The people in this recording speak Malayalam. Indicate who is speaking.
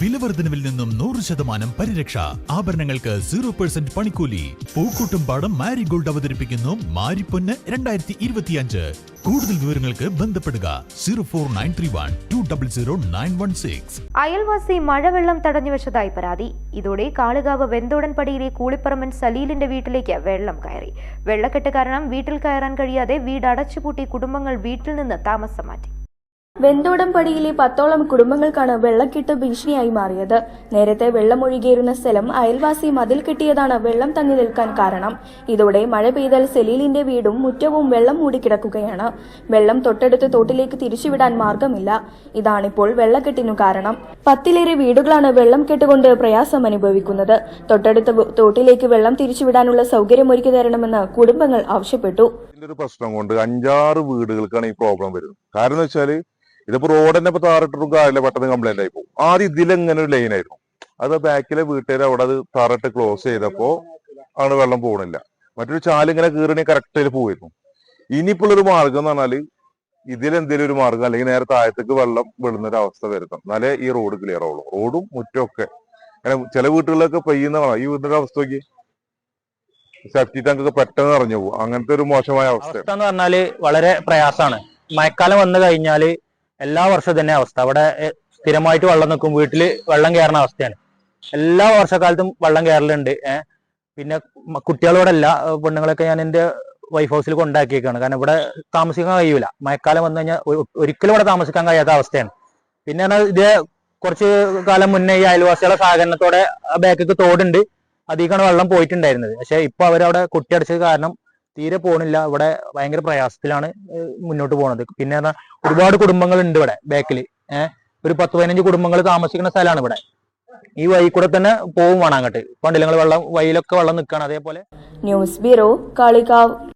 Speaker 1: വിലവർദ്ധനവിൽ നിന്നും നൂറ് ശതമാനം പരിരക്ഷ. ആഭരണങ്ങൾക്ക് സീറോ പെർസെന്റ് പണിക്കൂലി. പൂക്കൂട്ടുംപാടം മാരിഗോൾഡ് അവതരിപ്പിക്കുന്നു മാരിപ്പൊന്ന് രണ്ടായിരത്തി ഇരുപത്തിയഞ്ച് കൂടുതൽ വിവരങ്ങൾക്ക് ബന്ധപ്പെടുക zero four nine three one two double zero nine one six.
Speaker 2: അയൽവാസി മഴവെള്ളം തടഞ്ഞു വെച്ചതായി പരാതി. ഇതോടെ കാളുകാവ് വെന്തോടൻപടിയിലെ കൂളിപ്പറമ്പൻ സലീലിന്റെ വീട്ടിലേക്ക് വെള്ളം കയറി. വെള്ളക്കെട്ട് കാരണം വീട്ടിൽ കയറാൻ കഴിയാതെ വീട് അടച്ചുപൂട്ടി കുടുംബങ്ങൾ വീട്ടിൽ നിന്ന് താമസം മാറ്റി.
Speaker 3: വെന്തോടംപടിയിലെ പത്തോളം കുടുംബങ്ങൾക്കാണ് വെള്ളക്കെട്ട് ഭീഷണിയായി മാറിയത്. നേരത്തെ വെള്ളമൊഴുകിയിരുന്ന സ്ഥലം അയൽവാസി മതിൽ കെട്ടിയതാണ് വെള്ളം തങ്ങി നിൽക്കാൻ കാരണം. ഇതോടെ മഴ പെയ്താൽ സെലീലിന്റെ വീടും മുറ്റവും വെള്ളം മൂടിക്കിടക്കുകയാണ്. വെള്ളം തൊട്ടടുത്ത് തോട്ടിലേക്ക് തിരിച്ചുവിടാൻ മാർഗമില്ല. ഇതാണിപ്പോൾ വെള്ളക്കെട്ടിനു കാരണം. പത്തിലേറെ വീടുകളാണ് വെള്ളം കെട്ടുകൊണ്ട് പ്രയാസം അനുഭവിക്കുന്നത് തൊട്ടടുത്ത തോട്ടിലേക്ക് വെള്ളം തിരിച്ചുവിടാനുള്ള സൗകര്യം സൗകര്യമൊരുക്കി തരണമെന്ന് കുടുംബങ്ങൾ ആവശ്യപ്പെട്ടു.
Speaker 4: ഒരു പ്രശ്നം കൊണ്ട് അഞ്ചാറ് വീടുകൾക്കാണ് ഈ പ്രോബ്ലം വരുന്നത്. കാരണം എന്ന് വെച്ചാൽ ഇതിപ്പോ റോഡ് തന്നെ ഇപ്പൊ താറിട്ടിട്ടും കാര്യമില്ല പെട്ടെന്ന് കംപ്ലൈന്റ് ആയി പോകും. ആദ്യം ഇതിലെങ്ങനെ ഒരു ലൈൻ ആയിരുന്നു? അത് ബാക്കിലെ വീട്ടുകാർ അവിടെ അത് താറിട്ട് ക്ലോസ് ചെയ്തപ്പോ ആണ് വെള്ളം പോകണില്ല മറ്റൊരു ചാൽ ഇങ്ങനെ കീറണി കറക്റ്റ് ആയിട്ട് പോയിരുന്നു. ഇനിയിപ്പോൾ ഒരു മാർഗം എന്ന് പറഞ്ഞാൽ ഇതിലെന്തെങ്കിലും ഒരു മാർഗം അല്ലെങ്കിൽ നേരെ താഴത്തേക്ക് വെള്ളം വിടുന്ന ഒരു അവസ്ഥ വരുത്തണം. എന്നാലേ ഈ റോഡ് ക്ലിയർ ആവുള്ളൂ. റോഡും മുറ്റമൊക്കെ കാരണം ചില വീട്ടുകളിലൊക്കെ പെയ്യുന്ന കാണാം. ഈ വീടിന്റെ അവസ്ഥ നോക്കി. സെഫ്റ്റി ടാങ്ക് ഒക്കെ പെട്ടെന്ന് നിറഞ്ഞു പോകും. അങ്ങനത്തെ ഒരു മോശമായ അവസ്ഥ
Speaker 5: എന്ന് പറഞ്ഞാൽ വളരെ പ്രയാസമാണ്. മഴക്കാലം വന്നു കഴിഞ്ഞാൽ എല്ലാ വർഷവും തന്നെ അവസ്ഥ. അവിടെ സ്ഥിരമായിട്ട് വെള്ളം നിൽക്കും. വീട്ടിൽ വെള്ളം കയറുന്ന അവസ്ഥയാണ്. എല്ലാ വർഷക്കാലത്തും വെള്ളം കയറലുണ്ട് പിന്നെ കുട്ടികളോടെ അല്ല പെണ്ണുങ്ങളൊക്കെ ഞാൻ എന്റെ വൈഫ് ഹൗസിൽ കൊണ്ടാക്കിയേക്കാണ്. കാരണം ഇവിടെ താമസിക്കാൻ കഴിയൂല. മഴക്കാലം വന്നു കഴിഞ്ഞാൽ ഒരിക്കലും ഇവിടെ താമസിക്കാൻ കഴിയാത്ത അവസ്ഥയാണ്. പിന്നെ ഇതേ കുറച്ച് കാലം മുന്നേ ഈ അയൽവാസികളുടെ സഹകരണത്തോടെ ബാക്കിക്ക് തോടുണ്ട്. അധികമാണ് വെള്ളം പോയിട്ടുണ്ടായിരുന്നത്. പക്ഷെ ഇപ്പൊ അവരവിടെ കുട്ടിയടച്ചത് കാരണം തീരെ പോണില്ല. ഇവിടെ ഭയങ്കര പ്രയാസത്തിലാണ് മുന്നോട്ട് പോണത്. പിന്നെ ഒരുപാട് കുടുംബങ്ങൾ ഉണ്ട് ഇവിടെ ബാക്കിൽ ഏഹ് ഒരു പത്ത് പതിനഞ്ച് കുടുംബങ്ങൾ താമസിക്കുന്ന സ്ഥലമാണ് ഇവിടെ. ഈ വഴി കൂടെ തന്നെ പോവും വേണം അങ്ങോട്ട്. പണ്ടില്ലങ്ങൾ വെള്ളം വഴിയിലൊക്കെ വെള്ളം നിൽക്കുകയാണ് അതേപോലെ.
Speaker 3: News bureau Kalikavu.